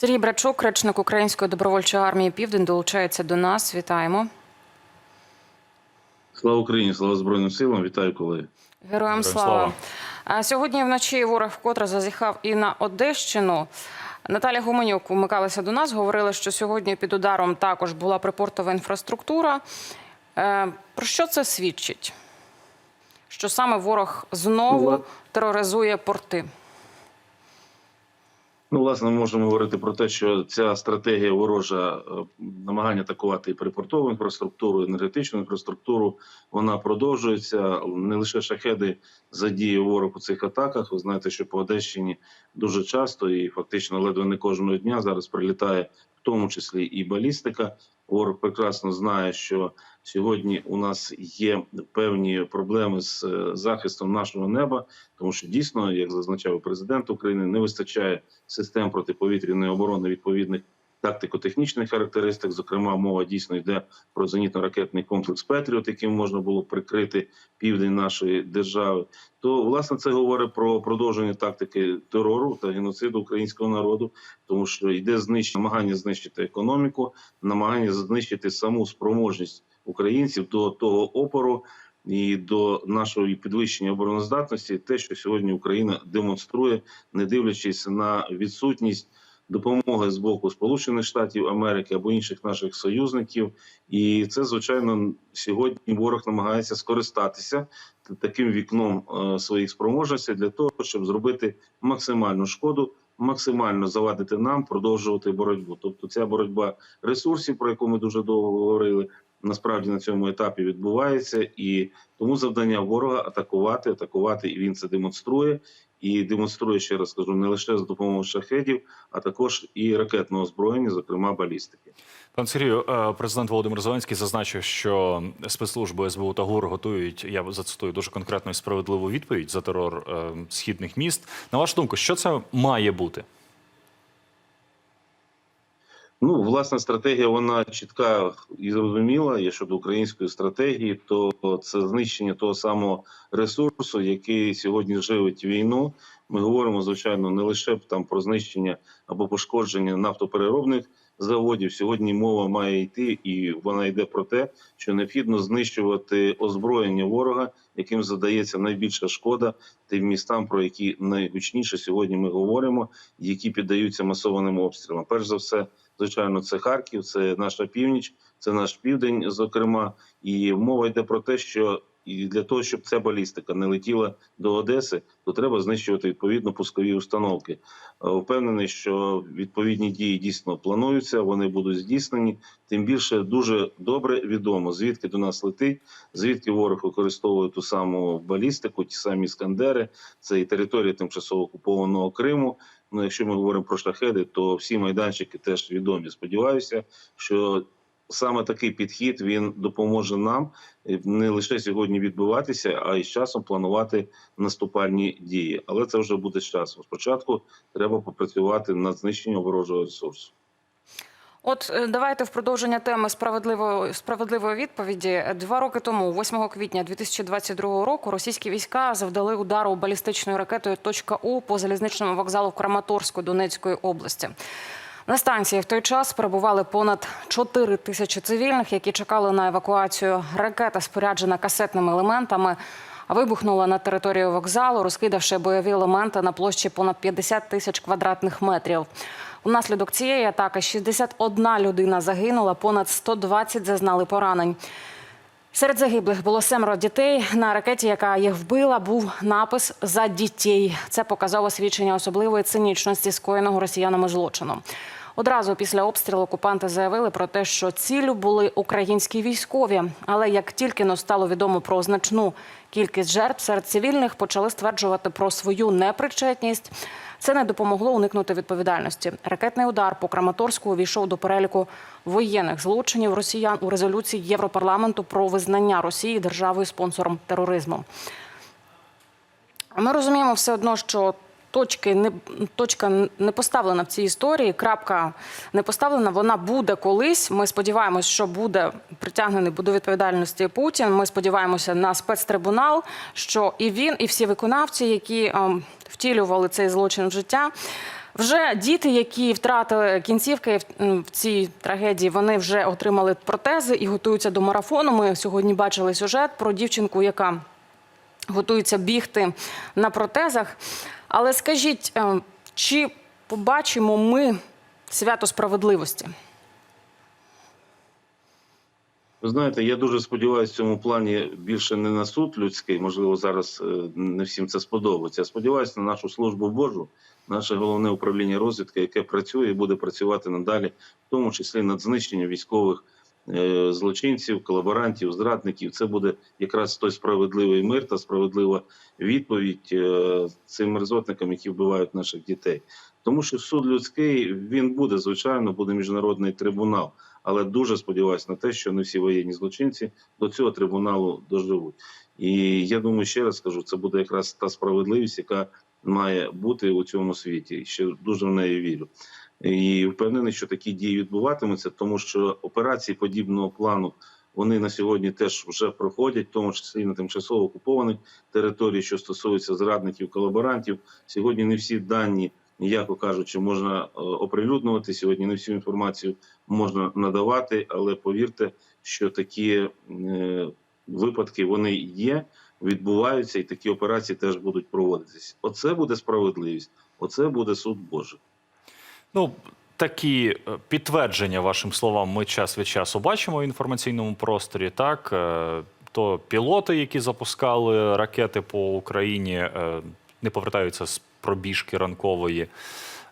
Сергій Брачук, речник Української добровольчої армії Південь, долучається до нас. Вітаємо. Слава Україні, слава Збройним силам. Вітаю колеги. Героям Героям слава. слава. Сьогодні вночі ворог вкотре зазіхав і на Одещину. Наталя Гуменюк вмикалася до нас. Говорила, що сьогодні під ударом також була припортова інфраструктура. Е, Про що це свідчить? Що саме ворог знову Ну, тероризує порти? Ну, власне, ми можемо говорити про те, що ця стратегія ворожа е, намагання атакувати припортову інфраструктуру, енергетичну інфраструктуру, вона продовжується. Не лише шахеди задіє ворог у цих атаках. Ви знаєте, що по Одещині дуже часто і фактично ледве не кожного дня зараз прилітає, тому числі і балістика. Ворог прекрасно знає, що сьогодні у нас є певні проблеми з е, захистом нашого неба, тому що дійсно, як зазначав президент України, не вистачає систем протиповітряної оборони відповідних тактико-технічних характеристик. Зокрема, мова дійсно йде про зенітно-ракетний комплекс Петріот, яким можна було прикрити південь нашої держави. То власне це говорить про продовження тактики терору та геноциду українського народу, тому що йде знищення, намагання знищити економіку, намагання знищити саму спроможність українців до того опору. І до нашого підвищення обороноздатності, те, що сьогодні Україна демонструє, не дивлячись на відсутність допомоги з боку Сполучених Штатів Америки або інших наших союзників, і це звичайно сьогодні ворог намагається скористатися таким вікном е, своїх спроможностей для того, щоб зробити максимальну шкоду, максимально завадити нам продовжувати боротьбу. Тобто, ця боротьба ресурсів, про яку ми дуже довго говорили. Насправді на цьому етапі відбувається, і тому завдання ворога атакувати, атакувати, і він це демонструє. І демонструє ще раз кажу, не лише за допомогою шахедів, а також і ракетного озброєння, зокрема балістики. Пан Сергію, е, президент Володимир Зеленський зазначив, що спецслужби СБУ та ГУР готують, я зацитую, дуже конкретну і справедливу відповідь за терор е, східних міст. На вашу думку, що це має бути? Ну, власна стратегія вона чітка і зрозуміла. Є щодо української стратегії, то це знищення того самого ресурсу, який сьогодні живить війну. Ми говоримо звичайно не лише там про знищення або пошкодження нафтопереробних заводів. Сьогодні мова має йти, і вона йде про те, що необхідно знищувати озброєння ворога, яким задається найбільша шкода тим містам, про які найгучніше сьогодні ми говоримо, які піддаються масованим обстрілам. Перш за все, звичайно, це Харків, це наша північ, це наш південь, зокрема, і мова йде про те, що і для того, щоб ця балістика не летіла до Одеси, то треба знищувати відповідно пускові установки. Е, Впевнений, що відповідні дії дійсно плануються, вони будуть здійснені. Тим більше дуже добре відомо, звідки до нас летить, звідки ворог використовує ту саму балістику, ті самі іскандери. Це і територія тимчасово окупованого Криму. Ну, якщо ми говоримо про шахеди, то всі майданчики теж відомі. Сподіваюся, що саме такий підхід він допоможе нам е, не лише сьогодні відбуватися, а й з часом планувати наступальні дії. Але це вже буде з часом. Спочатку треба попрацювати над знищенням ворожого ресурсу. От е, давайте в продовження теми справедливої справедливої відповіді. Два роки тому, 8 квітня 2022 року, російські війська завдали удару балістичною ракетою «Точка «У» по залізничному вокзалу в Краматорську Донецької області. На станції в той час перебували понад 4 тисячі цивільних, які чекали на евакуацію. Ракета, споряджена касетними елементами, вибухнула на територію вокзалу, розкидавши бойові елементи на площі понад 50 тисяч квадратних метрів. Внаслідок цієї атаки 61 людина загинула, понад 120 зазнали поранень. Серед загиблих було семеро дітей. На ракеті, яка їх вбила, був напис за дітей. Це показало свідчення особливої цинічності скоєного росіянами злочину. Одразу після обстрілу окупанти заявили про те, що цілю були українські військові. Але як тільки но стало відомо про значну кількість жертв серед цивільних, почали стверджувати про свою непричетність. Це не допомогло уникнути відповідальності. Ракетний удар по Краматорську увійшов до переліку воєнних злочинів росіян у резолюції Європарламенту про визнання Росії державою спонсором тероризму. Ми розуміємо все одно, що точки не точка не поставлена в цій історії. Крапка не поставлена. Вона буде колись. Ми сподіваємося, що буде притягнений до відповідальності Путін. Ми сподіваємося на спецтрибунал, що і він, і всі виконавці, які ем, втілювали цей злочин в життя. Вже діти, які втратили кінцівки в цій трагедії, вони вже отримали протези і готуються до марафону. Ми сьогодні бачили сюжет про дівчинку, яка готується бігти на протезах. Але скажіть, е, чи побачимо ми свято справедливості? Ви знаєте, я дуже сподіваюся в цьому плані більше не на суд людський. Можливо, зараз е, не всім це сподобається. Я сподіваюся на нашу службу Божу, наше головне управління розвідки, яке працює і буде працювати надалі, в тому числі над знищенням військових злочинців, колаборантів, зрадників. Це буде якраз той справедливий мир та справедлива відповідь е, цим мерзотникам, які вбивають наших дітей. Тому що суд людський він буде звичайно, буде міжнародний трибунал. Але дуже сподіваюся на те, що не всі воєнні злочинці до цього трибуналу доживуть. І я думаю, ще раз скажу, це буде якраз та справедливість, яка має бути у цьому світі. Ще дуже в неї вірю. І впевнений, що такі дії відбуватимуться, тому що операції подібного плану вони на сьогодні теж вже проходять, в тому числі на тимчасово окупованих територіях, що стосується зрадників, колаборантів. Сьогодні не всі дані, м'яко кажучи, можна е, оприлюднювати. Сьогодні не всю інформацію можна надавати, але повірте, що такі е, випадки вони є, відбуваються, і такі операції теж будуть проводитись. Оце буде справедливість, оце буде суд Божий. Ну, такі е, підтвердження вашим словам ми час від часу бачимо в інформаційному просторі. Так, Е, то пілоти, які запускали ракети по Україні, е, не повертаються з пробіжки ранкової.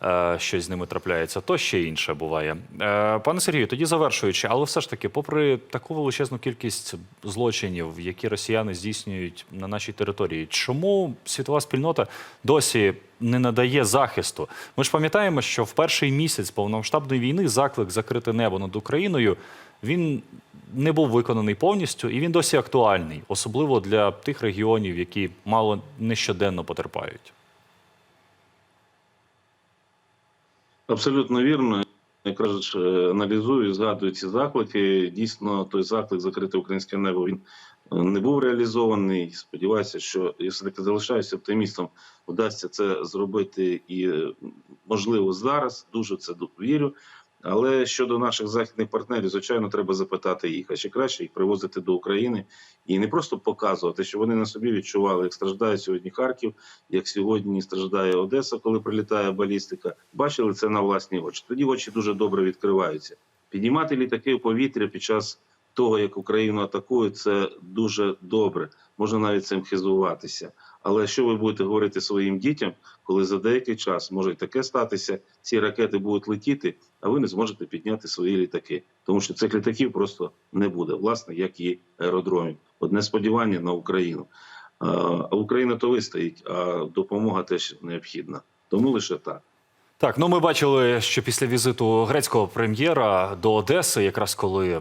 Е, Щось з ними трапляється, то ще інше буває. Е, Пане Сергію, тоді завершуючи, але все ж таки, попри таку величезну кількість злочинів, які росіяни здійснюють на нашій території, чому світова спільнота досі не надає захисту? Ми ж пам'ятаємо, що в перший місяць повномасштабної війни заклик закрити небо над Україною він не був виконаний повністю, і він досі актуальний, особливо для тих регіонів, які мало не щоденно потерпають. Абсолютно вірно. Якраз е, аналізую, згадую ці заклики. Дійсно, той заклик закрити українське небо він е, не був реалізований. Сподіваюся, що я все таки залишаюся оптимістом. Вдасться це зробити і е, можливо зараз. Дуже це вірю. Але щодо наших західних партнерів, звичайно, треба запитати їх, а чи краще їх привозити до України і не просто показувати, що вони на собі відчували, як страждає сьогодні Харків, як сьогодні страждає Одеса, коли прилітає балістика. Бачили це на власні очі. Тоді очі дуже добре відкриваються. Піднімати літаки в повітря під час того, як Україну атакують, це дуже добре. Можна навіть цим хизуватися. Але що ви будете говорити своїм дітям, коли за деякий час може таке статися, ці ракети будуть летіти, а ви не зможете підняти свої літаки, тому що цих літаків просто не буде, власне, як і аеродромів. Одне сподівання на Україну. А Україна то вистоїть, а допомога теж необхідна. Тому лише так. Так, ну ми бачили, що після візиту грецького прем'єра до Одеси, якраз коли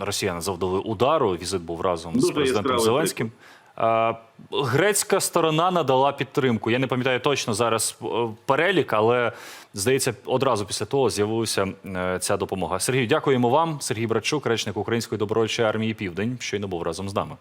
росіяни завдали удару, візит був разом з президентом Зеленським. А, грецька сторона надала підтримку. Я не пам'ятаю точно зараз е, перелік, але здається, одразу після того з'явилася е, ця допомога. Сергій, дякуємо вам. Сергій Братчук, речник Української добровольчої армії Південь, щойно був разом з нами.